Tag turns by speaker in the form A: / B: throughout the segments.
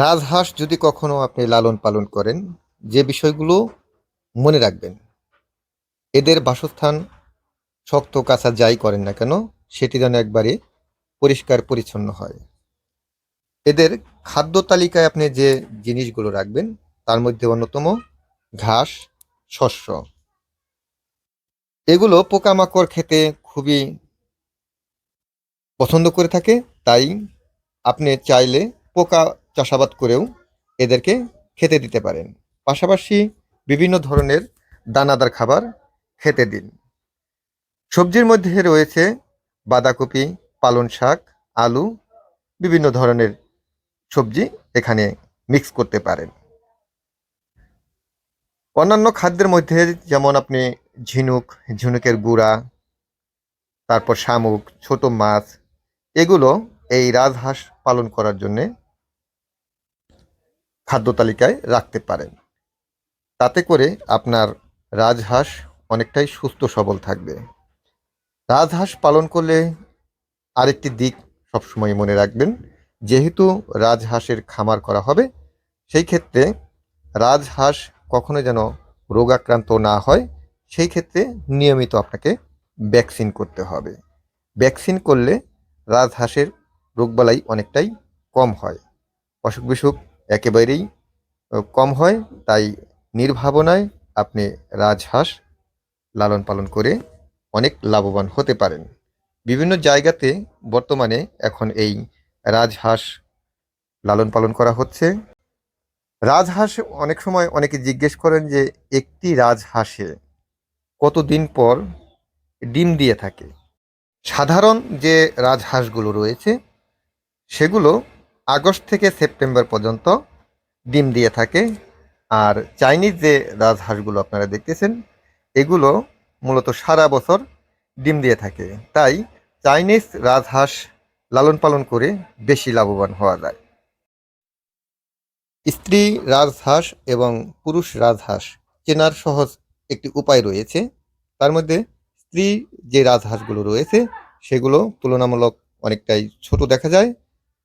A: রাজহাঁস যদি কখনো আপনি লালন পালন করেন, যে বিষয়গুলো মনে রাখবেন, এদের বাসস্থান শক্ত কাঁচা যাই করেন না কেন, সেটি যেন একবারে পরিষ্কার পরিচ্ছন্ন হয়। এদের খাদ্য তালিকায় আপনি যে জিনিসগুলো রাখবেন, তার মধ্যে অন্যতম ঘাস, শস্য। এগুলো পোকামাকড় খেতে খুবই পছন্দ করে থাকে, তাই আপনি চাইলে পোকা চাষাবাদ করেও এদেরকে খেতে দিতে পারেন। পাশাপাশি বিভিন্ন ধরনের দানাদার খাবার খেতে দিন। সবজির মধ্যে রয়েছে বাঁধাকপি পালং শাক, আলু, বিভিন্ন ধরনের সবজি এখানে মিক্স করতে পারেন। অন্যান্য খাদ্যের মধ্যে যেমন আপনি ঝিনুক, ঝিনুকের গুঁড়া, তারপর শামুক, ছোট মাছ, এগুলো এই রাজহাঁস পালন করার জন্যে খাদ্য তালিকায় রাখতে পারেন। তাতে করে আপনার রাজহাঁস অনেকটাই সুস্থ সবল থাকবে। রাজহাঁস পালন করলে আরেকটি দিক সবসময় মনে রাখবেন, যেহেতু রাজহাঁসের খামার করা হবে, সেই ক্ষেত্রে রাজহাঁস কখনো যেন রোগাক্রান্ত না হয়, সেই ক্ষেত্রে নিয়মিত আপনাকে ভ্যাকসিন করতে হবে। ভ্যাকসিন করলে রাজহাঁসের রোগবালাই অনেকটাই কম হয়। অসুখ বিসুখ একেবারেই কম হয়। তাই নির্ভাবনায় আপনি রাজহাঁস লালন পালন করে অনেক লাভবান হতে পারেন। বিভিন্ন জায়গাতে বর্তমানে এখন এই রাজহাঁস লালন পালন করা হচ্ছে। রাজহাঁস অনেক সময় অনেকে জিজ্ঞেস করেন যে, একটি রাজহাঁসে কতদিন পর ডিম দিয়ে থাকে? সাধারণ যে রাজহাঁসগুলো রয়েছে, সেগুলো আগস্ট থেকে সেপ্টেম্বর পর্যন্ত ডিম দিয়ে থাকে। আর চাইনিজ যে রাজহাঁসগুলো আপনারা দেখতেছেন, এগুলো মূলত সারা বছর ডিম দিয়ে থাকে। তাই চাইনিজ রাজহাঁস লালন পালন করে বেশি লাভবান হওয়া যায়। স্ত্রী রাজহাঁস এবং পুরুষ রাজহাঁস চেনার সহজ একটি উপায় রয়েছে। তার মধ্যে স্ত্রী যে রাজহাঁসগুলো রয়েছে, সেগুলো তুলনামূলক অনেকটাই ছোট দেখা যায়।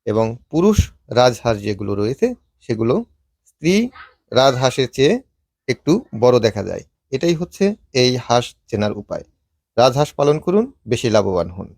A: এবং পুরুষ রাজহাঁস যেগুলো রয়েছে, সেগুলো স্ত্রী রাজহাঁসের চেয়ে একটু বড় দেখা যায়। এটাই হচ্ছে এই হাঁস চেনার উপায়। রাজহাঁস পালন করুন, বেশি লাভবান হন।